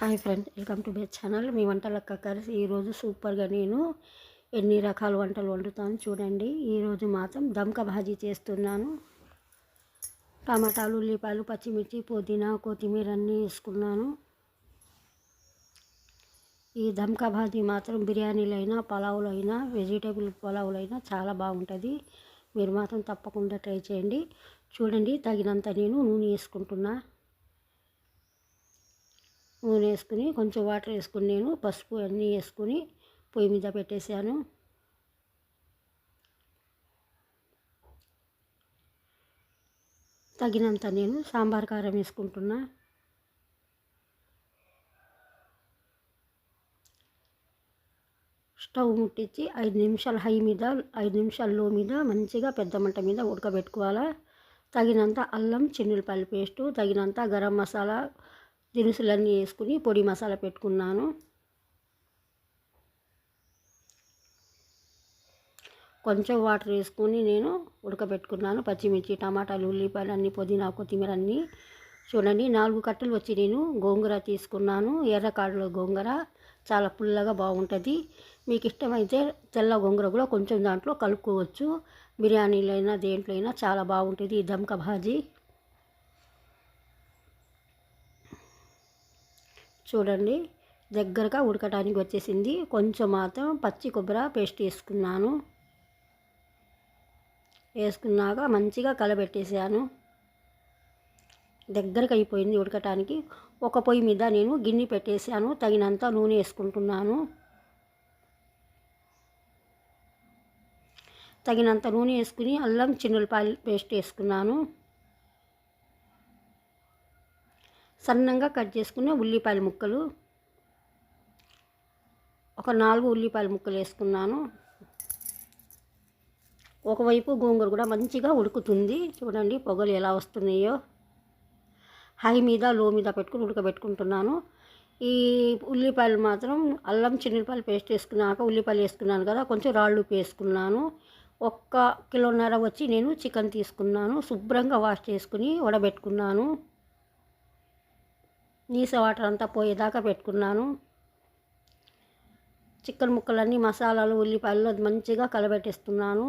Hi friend welcome to my channel. మీ వంటలక్క కలిసి ఈరోజు సూపర్గా నేను ఎన్ని రకాల వంటలు వండుతాను చూడండి. ఈరోజు మాత్రం దమ్క భాజీ చేస్తున్నాను. టమాటాలు ఉల్లిపాయలు పచ్చిమిర్చి పుదీనా కొత్తిమీర అన్నీ వేసుకున్నాను. ఈ దమ్కా భాజీ మాత్రం బిర్యానీలైనా పలావులైనా వెజిటేబుల్ పలావులైనా చాలా బాగుంటుంది. మీరు మాత్రం తప్పకుండా ట్రై చేయండి. చూడండి తగినంత నేను నూనె వేసుకుంటున్నాను నూనె వేసుకుని కొంచెం వాటర్ వేసుకుని నేను పసుపు అన్నీ వేసుకుని పొయ్యి మీద పెట్టేశాను. తగినంత నేను సాంబార్ కారం వేసుకుంటున్నా. స్టవ్ ముట్టించి ఐదు నిమిషాలు హై మీద ఐదు నిమిషాలు లో మీద మంచిగా పెద్ద మంట మీద ఉడకబెట్టుకోవాలా. తగినంత అల్లం చిన్నులపల్లి పేస్టు తగినంత గరం మసాలా దినుసులన్నీ వేసుకుని పొడి మసాలా పెట్టుకున్నాను. కొంచెం వాటర్ వేసుకొని నేను ఉడకబెట్టుకున్నాను. పచ్చిమిర్చి టమాటాలు ఉల్లిపాయలు అన్నీ పుదీనా కొత్తిమీర అన్నీ చూడండి. నాలుగు కట్టలు వచ్చి నేను గోంగూర తీసుకున్నాను. ఎర్రకాడలో గోంగూర చాలా పుల్లగా బాగుంటుంది. మీకు ఇష్టమైతే తెల్ల గోంగూర కూడా కొంచెం దాంట్లో కలుపుకోవచ్చు. బిర్యానీలో అయినా దేంట్లో అయినా చాలా బాగుంటుంది ఈ దమ్క భాజీ. చూడండి దగ్గరగా ఉడకటానికి వచ్చేసింది. కొంచెం మాత్రం పచ్చి కొబ్బరి పేస్ట్ వేసుకున్నాను. వేసుకున్నాక మంచిగా కలబెట్టేసాను. దగ్గరకు అయిపోయింది ఉడకటానికి. ఒక పొయ్యి మీద నేను గిన్నె పెట్టేశాను తగినంత నూనె వేసుకుంటున్నాను. తగినంత నూనె వేసుకుని అల్లం చిన్నులపాయలు పేస్ట్ వేసుకున్నాను. సన్నంగా కట్ చేసుకున్న ఉల్లిపాయల ముక్కలు. ఒక నాలుగు ఉల్లిపాయల ముక్కలు వేసుకున్నాను. ఒకవైపు గోంగూర కూడా మంచిగా ఉడుకుతుంది. చూడండి పొగలు ఎలా వస్తున్నాయో. హై మీద లో మీద పెట్టుకుని ఉడకబెట్టుకుంటున్నాను. ఈ ఉల్లిపాయలు మాత్రం అల్లం చిన్నపాయలు పేస్ట్ వేసుకున్నాక ఉల్లిపాయలు వేసుకున్నాను కదా కొంచెం రాళ్ళు వేసుకున్నాను. ఒక్క కిలోన్నర వచ్చి నేను చికెన్ తీసుకున్నాను. శుభ్రంగా వాష్ చేసుకుని వడబెట్టుకున్నాను. నీస వాటర్ అంతా పోయేదాకా పెట్టుకున్నాను. చికెన్ ముక్కలన్నీ మసాలాలు ఉల్లిపాయలు మంచిగా కలబెట్టిస్తున్నాను.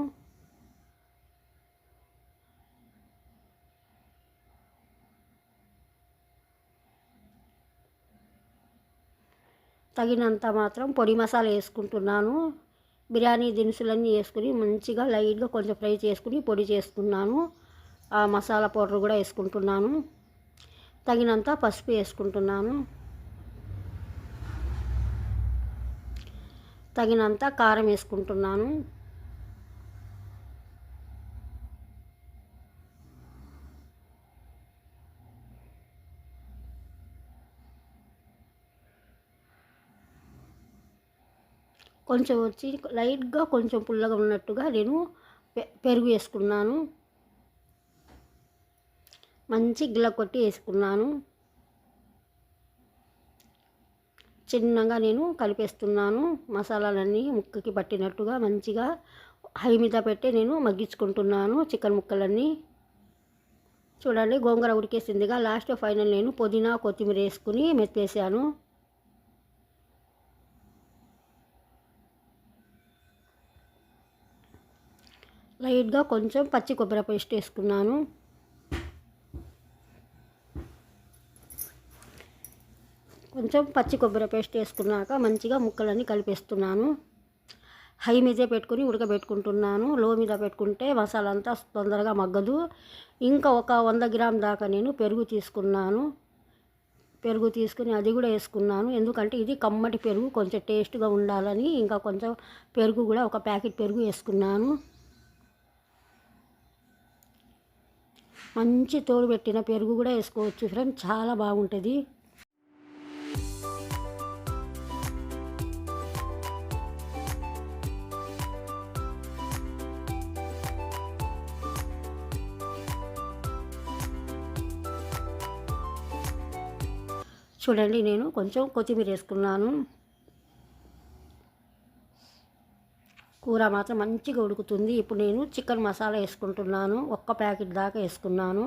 తగినంత మాత్రం పొడి మసాలా వేసుకుంటున్నాను. బిర్యానీ దినుసులన్నీ వేసుకుని మంచిగా లైట్గా కొంచెం ఫ్రై చేసుకుని పొడి చేసుకున్నాను. ఆ మసాలా పౌడర్ కూడా వేసుకుంటున్నాను. తగినంత పసుపు వేసుకుంటున్నాను. తగినంత కారం వేసుకుంటున్నాను. కొంచెం వచ్చి లైట్గా కొంచెం పుల్లగా ఉన్నట్టుగా నేను పెరుగు వేసుకున్నాను. మంచి గిల్ల కొట్టి వేసుకున్నాను. చిన్నగా నేను కలిపేస్తున్నాను. మసాలాలన్నీ ముక్కకి పట్టినట్టుగా మంచిగా హై మీద పెట్టి నేను మగ్గించుకుంటున్నాను చికెన్ ముక్కలన్నీ. చూడండి గోంగూర ఉడికేసిందిగా లాస్ట్ ఫైనల్ నేను పుదీనా కొత్తిమీర వేసుకుని మెత్తేసాను. లైట్గా కొంచెం పచ్చి కొబ్బరి పేస్ట్ వేసుకున్నాను. కొంచెం పచ్చి కొబ్బరి పేస్ట్ వేసుకున్నాక మంచిగా ముక్కలన్నీ కలిపేస్తున్నాను. హై మీదే పెట్టుకుని ఉడకబెట్టుకుంటున్నాను. లో మీద పెట్టుకుంటే మసాలా అంతా తొందరగా మగ్గదు. ఇంకా ఒక వంద గ్రామ్ దాకా నేను పెరుగు తీసుకున్నాను. పెరుగు తీసుకుని అది కూడా వేసుకున్నాను. ఎందుకంటే ఇది కమ్మటి పెరుగు కొంచెం టేస్ట్గా ఉండాలని ఇంకా కొంచెం పెరుగు కూడా ఒక ప్యాకెట్ పెరుగు వేసుకున్నాను. మంచి తోడు పెట్టిన పెరుగు కూడా వేసుకోవచ్చు ఫ్రెండ్ చాలా బాగుంటుంది. చూడండి నేను కొంచెం కొత్తిమీర వేసుకున్నాను. కూర మాత్రం మంచిగా ఉడుకుతుంది. ఇప్పుడు నేను చికెన్ మసాలా వేసుకుంటున్నాను. ఒక్క ప్యాకెట్ దాకా వేసుకున్నాను.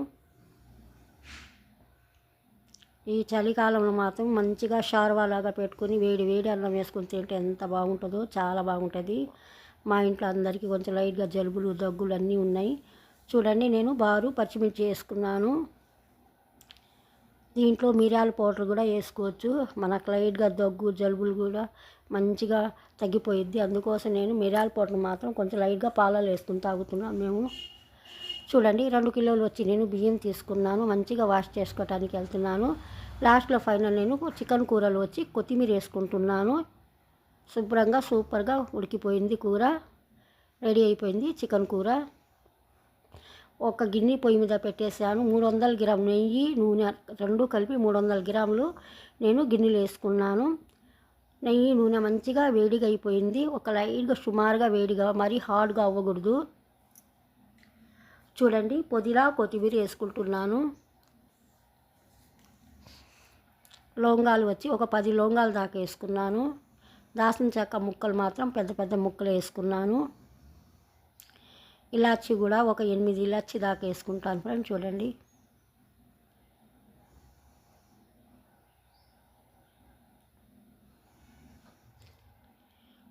ఈ చలికాలంలో మాత్రం మంచిగా షార్వాలాగా పెట్టుకొని వేడి వేడి అన్నం వేసుకుని తింటే ఎంత బాగుంటుందో చాలా బాగుంటుంది. మా ఇంట్లో అందరికీ కొంచెం లైట్గా జలుబులు దగ్గులు అన్నీ ఉన్నాయి. చూడండి నేను బారు పచ్చిమిర్చి వేసుకున్నాను. దీంట్లో మిరియాల పౌడర్ కూడా వేసుకోవచ్చు. మనకు లైట్గా దగ్గు జలుబులు కూడా మంచిగా తగ్గిపోయిద్ది. అందుకోసం నేను మిరియాల పౌడర్ మాత్రం కొంచెం లైట్గా పాలలో వేసుకుని తాగుతున్నాం. మేము చూడండి రెండు కిలోలు వచ్చి నేను బియ్యం తీసుకున్నాను. మంచిగా వాష్ చేసుకోవడానికి వెళ్తున్నాను. లాస్ట్లో ఫైనల్ నేను చికెన్ కూరలు వచ్చి కొత్తిమీర వేసుకుంటున్నాను. శుభ్రంగా సూపర్గా ఉడికిపోయింది కూర. రెడీ అయిపోయింది చికెన్ కూర. ఒక గిన్నె పొయ్యి మీద పెట్టేసాను మూడు వందల గ్రాములు నెయ్యి నూనె రెండు కలిపి మూడు వందల గ్రాములు నేను గిన్నెలు వేసుకున్నాను. నెయ్యి నూనె మంచిగా వేడిగా అయిపోయింది. ఒక లైట్గా సుమారుగా వేడిగా మరీ హార్డ్గా అవ్వకూడదు. చూడండి పొదిలా కొత్తిమీర వేసుకుంటున్నాను. లవంగాలు వచ్చి ఒక పది లవంగాలు దాకా వేసుకున్నాను. దాసిన చెక్క ముక్కలు మాత్రం పెద్ద పెద్ద ముక్కలు వేసుకున్నాను. ఇలాచి కూడా ఒక ఎనిమిది ఇలాచి దాకా వేసుకుంటాను ఫ్రెండ్ చూడండి.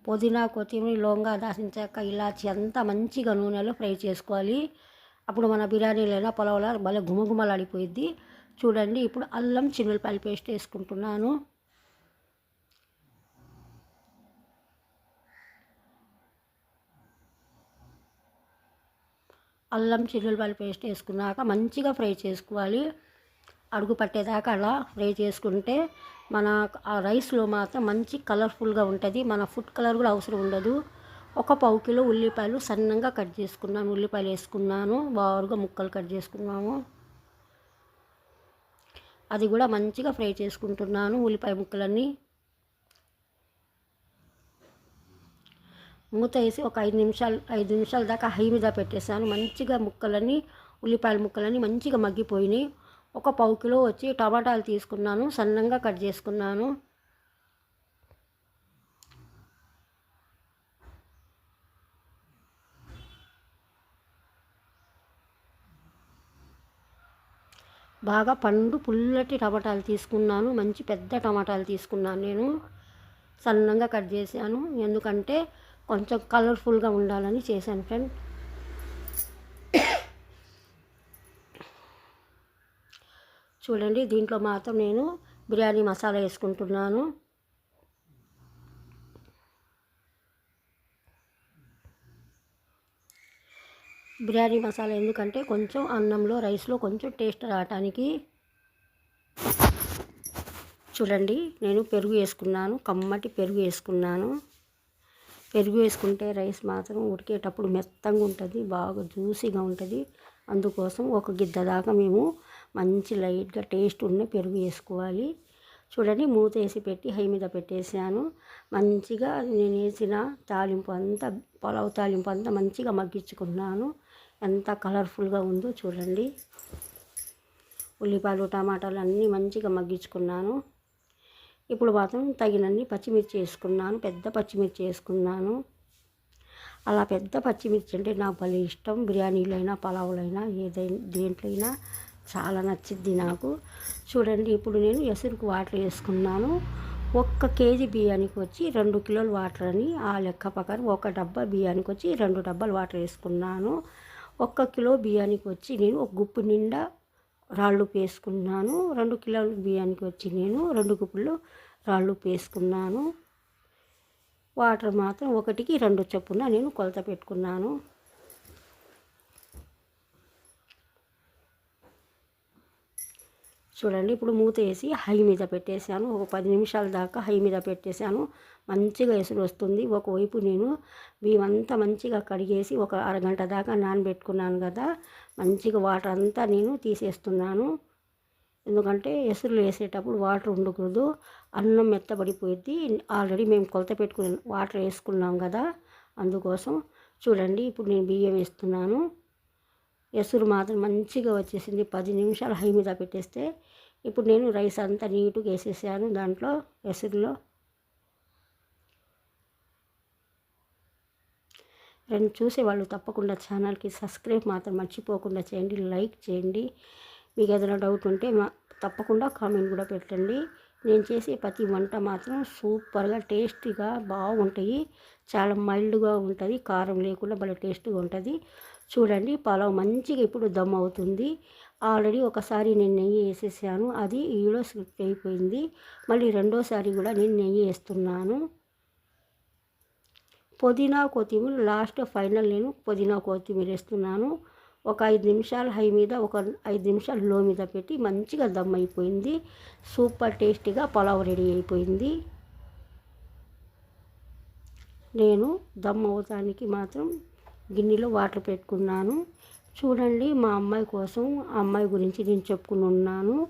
పుదీనా కొత్తిమీర లవంగా దాసిన ఇలాచి అంతా మంచిగా నూనెలో ఫ్రై చేసుకోవాలి. అప్పుడు మన బిర్యానీలైనా పొలవలా భలే గుమగుమలాడిపోయిద్ది చూడండి ఇప్పుడు అల్లం చిన్నులపాయల పేస్ట్ వేసుకుంటున్నాను. అల్లం చిల్లులపాయల పేస్ట్ వేసుకున్నాక మంచిగా ఫ్రై చేసుకోవాలి. అడుగు పట్టేదాకా అలా ఫ్రై చేసుకుంటే మన ఆ రైస్లో మాత్రం మంచి కలర్ఫుల్గా ఉంటుంది. మన ఫుడ్ కలర్ కూడా అవసరం ఉండదు. ఒక పావు కిలో ఉల్లిపాయలు సన్నంగా కట్ చేసుకున్నాను. ఉల్లిపాయలు వేసుకున్నాను. బారుగా ముక్కలు కట్ చేసుకున్నాము. అది కూడా మంచిగా ఫ్రై చేసుకుంటున్నాను. ఉల్లిపాయ ముక్కలన్నీ మూత వేసి ఒక ఐదు నిమిషాలు ఐదు నిమిషాల దాకా హై మీద పెట్టేసాను మంచిగా ముక్కలని ఉల్లిపాయల ముక్కలని మంచిగా మగ్గిపోయినాయి. ఒక పావు కిలో వచ్చి టమాటాలు తీసుకున్నాను. సన్నంగా కట్ చేసుకున్నాను. బాగా పండు పుల్లటి టమాటాలు తీసుకున్నాను. మంచి పెద్ద టమాటాలు తీసుకున్నాను నేను. సన్నంగా కట్ చేశాను. ఎందుకంటే కొంచెం కలర్ఫుల్గా ఉండాలని చేశాను ఫ్రెండ్ చూడండి దీంట్లో మాత్రం నేను బిర్యానీ మసాలా వేసుకుంటున్నాను. బిర్యానీ మసాలా ఎందుకంటే కొంచెం అన్నంలో రైస్లో కొంచెం టేస్ట్ రావటానికి చూడండి నేను పెరుగు వేసుకున్నాను కమ్మటి పెరుగు వేసుకున్నాను. పెరుగు వేసుకుంటే రైస్ మాత్రం ఉడికేటప్పుడు మెత్తంగా ఉంటుంది బాగా జ్యూసీగా ఉంటుంది. అందుకోసం ఒక గిద్ద దాకా మేము మంచి లైట్గా టేస్ట్ ఉన్న పెరుగు వేసుకోవాలి. చూడండి మూత వేసి పెట్టి హై మీద పెట్టేసాను మంచిగా నేను వేసిన తాలింపు అంతా పొలవ తాలింపు అంతా మంచిగా మగ్గించుకున్నాను. ఎంత కలర్ఫుల్గా ఉందో చూడండి. ఉల్లిపాయలు టమాటాలు అన్నీ మంచిగా మగ్గించుకున్నాను. ఇప్పుడు మాత్రం తగినన్ని పచ్చిమిర్చి వేసుకున్నాను పెద్ద పచ్చిమిర్చి వేసుకున్నాను. అలా పెద్ద పచ్చిమిర్చి అంటే నాకు భలే ఇష్టం. బిర్యానీలైనా పలావులైనా ఏదైనా దేంట్లైనా చాలా నచ్చిద్ది నాకు. చూడండి ఇప్పుడు నేను ఎసురుకు వాటర్ వేసుకున్నాను. ఒక్క కేజీ బియ్యానికి వచ్చి రెండు కిలోలు వాటర్ అని ఆ లెక్క ప్రకారం ఒక డబ్బా బియ్యానికి వచ్చి రెండు డబ్బాలు వాటర్ వేసుకున్నాను. ఒక్క కిలో బియ్యానికి వచ్చి నేను ఒక గుప్పు నిండా రాళ్ళు వేసుకున్నాను రెండు కిలోల బియ్యానికి వచ్చి నేను రెండు గుప్పులు రాళ్ళు వేసుకున్నాను వాటర్ మాత్రం ఒకటికి రెండు చొప్పున నేను కొలత పెట్టుకున్నాను. చూడండి ఇప్పుడు మూత వేసి హై మీద పెట్టేశాను. ఒక పది నిమిషాల దాకా హై మీద పెట్టేశాను. మంచిగా ఎసురు వస్తుంది. ఒకవైపు నేను బియ్యమంతా మంచిగా కడిగేసి ఒక అరగంట దాకా నానబెట్టుకున్నాను కదా మంచిగా వాటర్ అంతా నేను తీసేస్తున్నాను. ఎందుకంటే ఎసురులు వేసేటప్పుడు వాటర్ ఉండకూడదు. అన్నం మెత్తబడిపోయింది ఆల్రెడీ మేము కొలత పెట్టుకుని వాటర్ వేసుకున్నాం కదా అందుకోసం చూడండి ఇప్పుడు నేను బియ్యం వేస్తున్నాను. ఎసురు మాత్రం మంచిగా వచ్చేసింది. పది నిమిషాలు హై మీద పెట్టేస్తే ఇప్పుడు నేను రైస్ అంతా నీట్గా వేసేసాను దాంట్లో ఎసురులో. రెండు చూసేవాళ్ళు తప్పకుండా ఛానల్కి సబ్స్క్రైబ్ మాత్రం మర్చిపోకుండా చేయండి. లైక్ చేయండి. మీకు ఏదైనా డౌట్ ఉంటే మా తప్పకుండా కామెంట్ కూడా పెట్టండి. నేను చేసే ప్రతి వంట మాత్రం సూపర్గా టేస్టీగా బాగుంటాయి. చాలా మైల్డ్గా ఉంటుంది. కారం లేకుండా భలే టేస్ట్గా ఉంటుంది. చూడండి పలావ్ మంచిగా ఇప్పుడు దమ్ అవుతుంది. ఆల్రెడీ ఒకసారి నేను నెయ్యి వేసేసాను. అది ఈలో స్లిప్ అయిపోయింది. మళ్ళీ రెండోసారి కూడా నేను నెయ్యి వేస్తున్నాను. పుదీనా కొత్తిమీర లాస్ట్ ఫైనల్ నేను పుదీనా కొత్తిమీర వేస్తున్నాను. ఒక ఐదు నిమిషాలు హై మీద ఒక ఐదు నిమిషాలు లో మీద పెట్టి మంచిగా దమ్ అయిపోయింది. సూపర్ టేస్టీగా పలావ్ రెడీ అయిపోయింది. నేను దమ్ అవటానికి మాత్రం గిన్నెలో వాటర్ పెట్టుకున్నాను. చూడండి మా అమ్మాయి కోసం ఆ అమ్మాయి గురించి నేను చెప్పుకుని ఉన్నాను.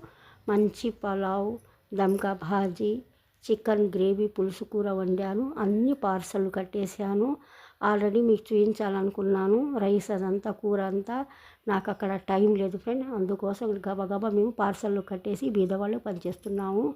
మంచి పలావ్ దమ్కా భాజీ చికెన్ గ్రేవీ పులుసు కూర వండాను. అన్ని పార్సల్ కట్టేశాను. ఆల్రెడీ మీకు చూపించాలనుకున్నాను. రైస్ అదంతా కూర అంతా. నాకు అక్కడ టైం లేదు ఫ్రెండ్. అందుకోసం గబగబా మేము పార్సల్ కట్టేసి బీదవాళ్ళు పనిచేస్తున్నాము.